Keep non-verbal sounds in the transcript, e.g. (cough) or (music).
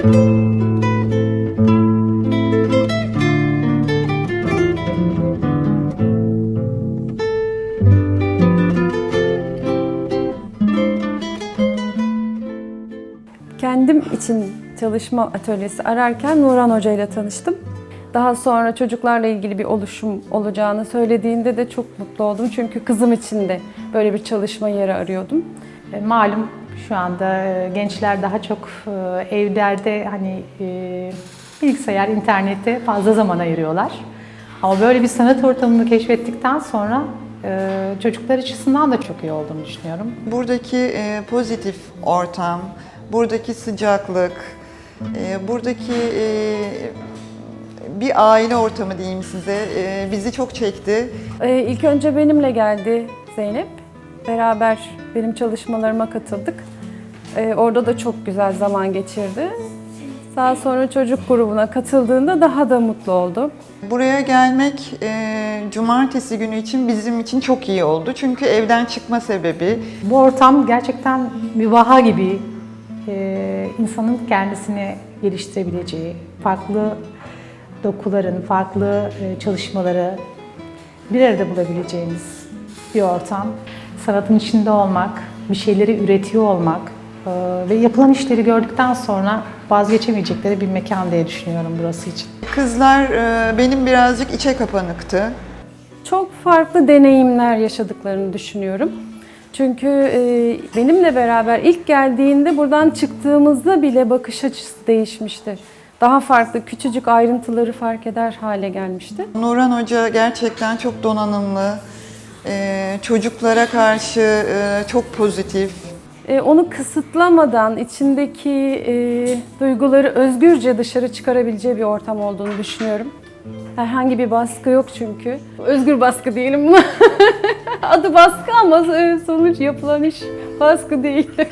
Kendim için çalışma atölyesi ararken Nuran Hoca ile tanıştım. Daha sonra çocuklarla ilgili bir oluşum olacağını söylediğinde de çok mutlu oldum. Çünkü kızım için de böyle bir çalışma yeri arıyordum. E, malum şu anda e, gençler daha çok e, evlerde hani e, bilgisayar, internette fazla zaman ayırıyorlar. Ama böyle bir sanat ortamını keşfettikten sonra çocuklar açısından da çok iyi olduğunu düşünüyorum. Buradaki pozitif ortam, buradaki sıcaklık, buradaki bir aile ortamı diyeyim size bizi çok çekti. İlk önce benimle geldi Zeynep. Beraber benim çalışmalarıma katıldık. Ee, orada da çok güzel zaman geçirdi. Daha sonra çocuk grubuna katıldığında daha da mutlu oldu. Buraya gelmek e, cumartesi günü için bizim için çok iyi oldu. Çünkü evden çıkma sebebi Bu ortam gerçekten mübaha gibi e, insanın kendisini geliştirebileceği, farklı dokuların, farklı e, çalışmaları bir arada bulabileceğimiz bir ortam. Sanatın içinde olmak, bir şeyleri üretiyor olmak e, ve yapılan işleri gördükten sonra vazgeçemeyecekleri bir mekan diye düşünüyorum burası için. kızlar e, benim birazcık içe kapanıktı. Çok farklı deneyimler yaşadıklarını düşünüyorum. Çünkü e, benimle beraber ilk geldiğinde buradan çıktığımızda bile bakış açısı değişmişti. Daha farklı, küçücük ayrıntıları fark eder hale gelmişti. Nurhan Hoca gerçekten çok donanımlı, e, çocuklara karşı e, çok pozitif. E, onu kısıtlamadan içindeki e, duyguları özgürce dışarı çıkarabileceği bir ortam olduğunu düşünüyorum. Herhangi bir baskı yok çünkü. Özgür baskı diyelim buna. (laughs) Adı baskı ama sonuç yapılan iş baskı değil. (laughs)